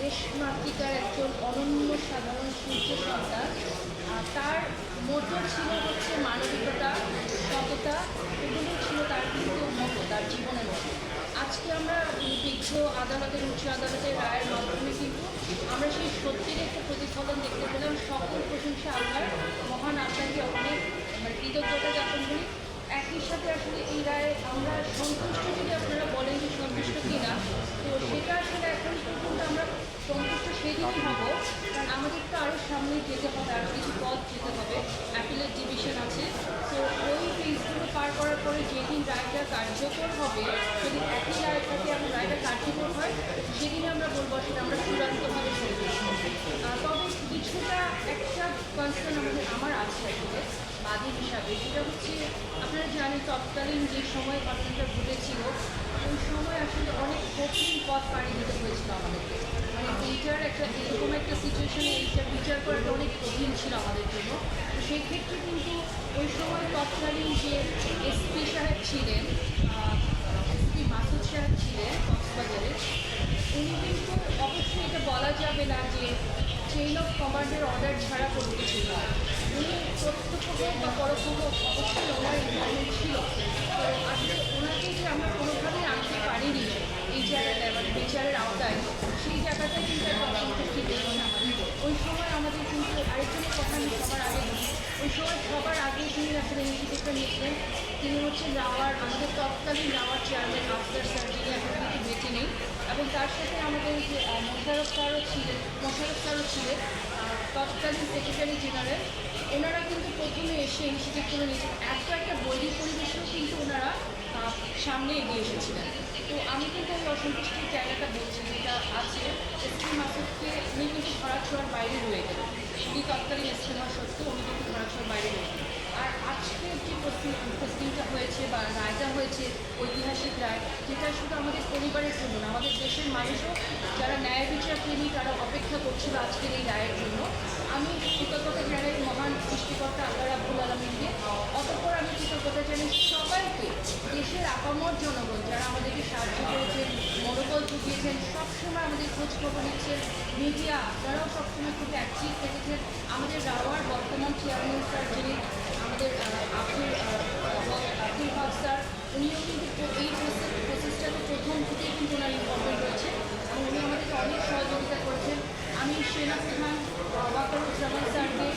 দেশমাতৃকার একজন অনন্য সাধারণ সূর্য সন্তান তার মোটর ছিল হচ্ছে মানবিকতা সততা এগুলো ছিল তার কিন্তু মতো তার জীবনের মতো আজকে আমরা বিজ্ঞ আদালতের উচ্চ আদালতের রায়ের মাধ্যমে কিন্তু আমরা সেই সত্যের একটা প্রতিফলন দেখতে পেলাম। সকল প্রশংসা আল্লাহর। মহান আপনাকে অনেক মানে কৃতজ্ঞতা জ্ঞাপন করি। একই সাথে আসলে এই রায়ে আমরা সন্তুষ্ট যদি আপনারা বলেন যে সন্তুষ্ট কিনা, তো সেটা আসলে এখন পর্যন্ত আমরা সন্তুষ্ট সেদিনই হব। কারণ আমাদের তো আরও সামনে যেতে হবে আরও কিছু পথ যেতে হবে। অ্যাপিলের ডিভিশন আছে। তো ওই ফেজগুলো পার করার পরে যেদিন রায়টা কার্যকর হবে যদি একই রায় থাকে এবং রায়টা কার্যকর হয় সেদিনে আমরা বলব সেটা আমরা বাদী হিসাবে সেটা হচ্ছে? আপনারা জানেন তৎকালীন যে সময় ঘটনাটা ঘটেছিল, ওই সময় আসলে অনেক কঠিন পথ পাড়ি দিতে হয়েছিল আমাদেরকে। মানে এইটার একটা, এরকম একটা সিচুয়েশনে এইটা বিচার করাটা অনেক কঠিন ছিল আমাদের জন্য। তো সেই ক্ষেত্রে কিন্তু ওই সময় তৎকালীন যে এসপি সাহেব ছিলেন এসপি মাসুদ সাহেব ছিলেন কক্সবাজারে, উনি কিন্তু অবশ্যই এটা বলা যাবে না যে চেইন অফ কমান্ডের অর্ডার ছাড়া কোনো কিছু নয় উনি প্রত্যক্ষ হোক বা পরোক্ষ অবশ্যই ওনার ইনভলভমেন্ট ছিল। আসলে ওনাকে যে আমরা কোনোভাবেই আনতে পারিনি এই জায়গাটায় মানে বিচারের আওতায়, সেই জায়গাটায় কিন্তু একটা অসন্তুষ্টি আমাদের ওই সময় আমাদের কিন্তু আরেকজনের কথা আমি সবার আগে ওই সময় সবার আগে যিনি আসলে ইনস্টিটিউটটা নিয়েছিলেন তিনি হচ্ছেন রাওয়ার আমাদের তৎকালীন রাওয়ার চেয়ারম্যান আফতার স্যার যিনি এখন কিন্তু বেঁচে নেই। এবং তার সাথে আমাদের যে মোশারফ স্যারও ছিলেন মোশারফ স্যারও ছিলেন তৎকালীন সেক্রেটারি জেনারেল ওনারা কিন্তু প্রথমে এসে ইনস্টিটিউটগুলো নিয়েছেন এত একটা বৈরী পরিবেশেও কিন্তু ওনারা সামনে এগিয়ে এসেছিলেন। তো আমি কিন্তু ওই অসন্তুষ্টির জায়গাটা বলছি, যেটা আছে এসপি মাসুদকে উনি কিন্তু ধরাছোঁয়ার বাইরে রয়ে গেলেন। উনি তৎকালীন এসপি সত্ত্বেও উনি কিন্তু ধরাছোঁয়ার বাইরে রয়ে গেলেন। আর আজকের যে প্রস্তুতিটা হয়েছে বা রায়টা হয়েছে রায় যেটা শুধু আমাদের পরিবারের জন্য না, আমাদের দেশের মানুষও যারা ন্যায় বিচার প্রেমী, তারা অপেক্ষা করছিল আজকের এই রায়ের জন্য। আমি কৃতজ্ঞতা জানাই মহান সৃষ্টিকর্তা আল্লাহ রাবুল আলমিনকে। অতঃপর আমি কৃতজ্ঞতা জানাই সবাইকে, দেশের আপামর জনগণ যারা আমাদেরকে সাহায্য করেছেন, মনোবল জুগিয়েছেন, সবসময় আমাদের খোঁজ খবর নিচ্ছেন মিডিয়া তারাও সবসময় খুব অ্যাক্টিভ থেকেছেন। আমাদের রাওয়ার বর্তমান চেয়ারম্যান স্যার যিনি আমাদের আব্দুল আব্দুল হক স্যার উনিও কিন্তু এই প্রসেসটাতে প্রথম থেকেই কিন্তু ওনার ইনভলভমেন্ট রয়েছে। এবং উনি আমাদেরকে অনেক সহযোগিতা করেছেন। আমি সেনা প্রধান ওয়াকারুজ্জামান স্যারকে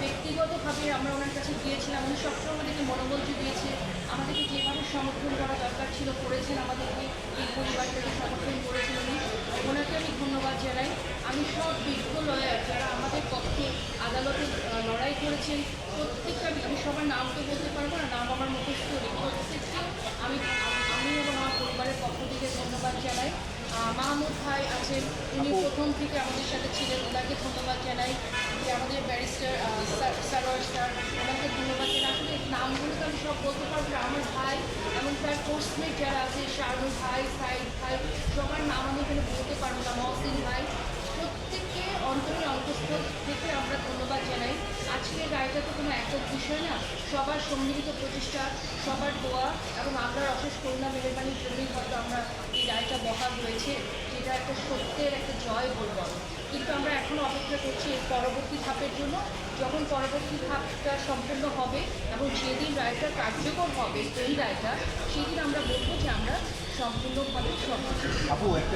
ব্যক্তিগতভাবে আমরা ওনার কাছে গিয়েছিলাম। উনি সবসময় আমাদেরকে মনোবল জুগিয়েছে। আমাদেরকে যেভাবে সমর্থন করা দরকার ছিল, করেছেন আমাদেরকে। এই পরিবারটাকে সমর্থন করেছেন উনি। ওনাকে আমি ধন্যবাদ জানাই। আমি সব বিজ্ঞ লয়ার যারা আমাদের পক্ষে আদালতে লড়াই করেছেন প্রত্যেকটা আমি সবার নাম তো বলতে পারব না নাম আমার মুখস্থ প্রত্যেককে আমি আমি এবং আমার পরিবারের পক্ষ থেকে ধন্যবাদ জানাই। মাহমুদ ভাই আছেন উনি প্রথম থেকে আমাদের সাথে ছিলেন ওনাকে ধন্যবাদ জানাই যে আমাদের ব্যারিস্টার সারোয়ার স্যার ওনাকে ধন্যবাদ জানাই। আসলে নামগুলো তো আমি সব বলতে পারব না। আমার ভাই এবং তার কোর্সমেট যারা আছে শাহরুখ ভাই সাইদ ভাই সবার নাম আমি এখানে বলতে পারব না মহসিন ভাই। প্রত্যেককে অন্তরের অন্তঃস্থল থেকে আমরা ধন্যবাদ জানাই। আজকের রায়টা তো কোনো একক বিষয় না, সবার সম্মিলিত প্রচেষ্টা, সবার দোয়া এবং আল্লাহর অশেষ করুণা, মেহরবানির জন্যই হয়তো আমরা এই রায়টা বহাল রয়েছে, যেটা একটা সত্যের একটা জয় বলব কিন্তু আমরা এখনও অপেক্ষা করছি এর পরবর্তী ধাপের জন্য। যখন পরবর্তী ধাপটা সম্পূর্ণ হবে এবং যেদিন রায়টা কার্যকর হবে এই রায়টা সেদিন আমরা বলব যে আমরা সম্পূর্ণভাবে একটা